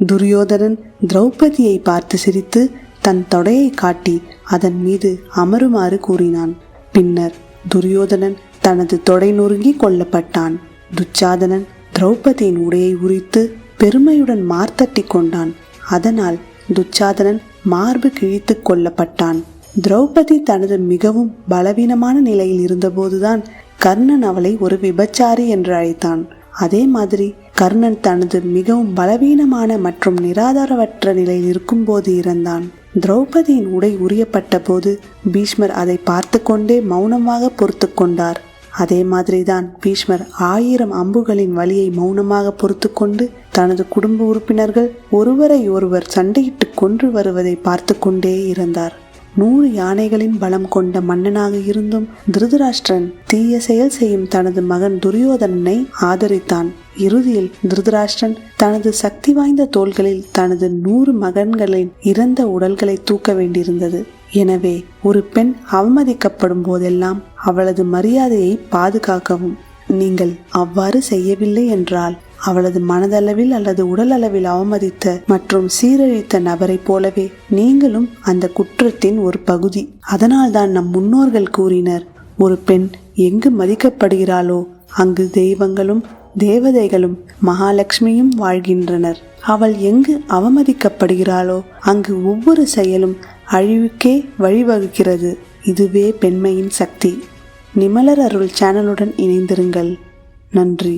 துரியோதனன் திரௌபதியை பார்த்து சிரித்து தன் தொடையை காட்டி அதன் மீது அமருமாறு கூறினான். பின்னர் துரியோதனன் தனது தொடை நொறுங்கி கொல்லப்பட்டான். துச்சாதனன் திரௌபதியின் உடையை உரித்து பெருமையுடன் மார்த்தட்டி கொண்டான். அதனால் துச்சாதனன் மார்பு கிழித்து கொல்லப்பட்டான். திரௌபதி தனது மிகவும் பலவீனமான நிலையில் இருந்தபோதுதான் கர்ணன் அவளை ஒரு விபச்சாரி என்று அழைத்தான். அதே மாதிரி கர்ணன் தனது மிகவும் பலவீனமான மற்றும் நிராதாரவற்ற நிலையில் இருக்கும்போது இறந்தான். திரௌபதியின் உடை உரியப்பட்ட போது பீஷ்மர் அதை பார்த்து கொண்டே மௌனமாக பொறுத்து கொண்டார். அதே மாதிரிதான் பீஷ்மர் ஆயிரம் அம்புகளின் வழியை மௌனமாக பொறுத்து கொண்டு தனது குடும்ப உறுப்பினர்கள் ஒருவரை ஒருவர் சண்டையிட்டு கொன்று வருவதை பார்த்து கொண்டே இருந்தார். நூறு யானைகளின் பலம் கொண்ட மன்னனாக இருந்தும் திருதராஷ்டிரன் தீய செயல் செய்யும் தனது மகன் துரியோதனனை ஆதரித்தான். இறுதியில் திருதராஷ்டிரன் தனது சக்தி வாய்ந்த தோள்களில் தனது நூறு மகன்களின் இறந்த உடல்களை தூக்க வேண்டியிருந்தது. எனவே ஒரு பெண் அவமதிக்கப்படும் போதெல்லாம் அவளது மரியாதையை பாதுகாக்கவும். நீங்கள் அவ்வாறு செய்யவில்லை என்றால் அவளது மனதளவில் அல்லது உடல் அளவில் அவமதித்த மற்றும் சீரழித்த நபரைப் போலவே நீங்களும் அந்த குற்றத்தின் ஒரு பகுதி. அதனால்தான் நம் முன்னோர்கள் கூறினர் ஒரு பெண் எங்கு மதிக்கப்படுகிறாளோ அங்கு தெய்வங்களும் தேவதைகளும் மகாலட்சுமியும் வாழ்கின்றனர். அவள் எங்கு அவமதிக்கப்படுகிறாளோ அங்கு ஒவ்வொரு செயலும் அழிவுக்கே வழிவகுக்கிறது. இதுவே பெண்மையின் சக்தி. நிமலர் அருள் சேனலுடன் இணைந்திருங்கள். நன்றி.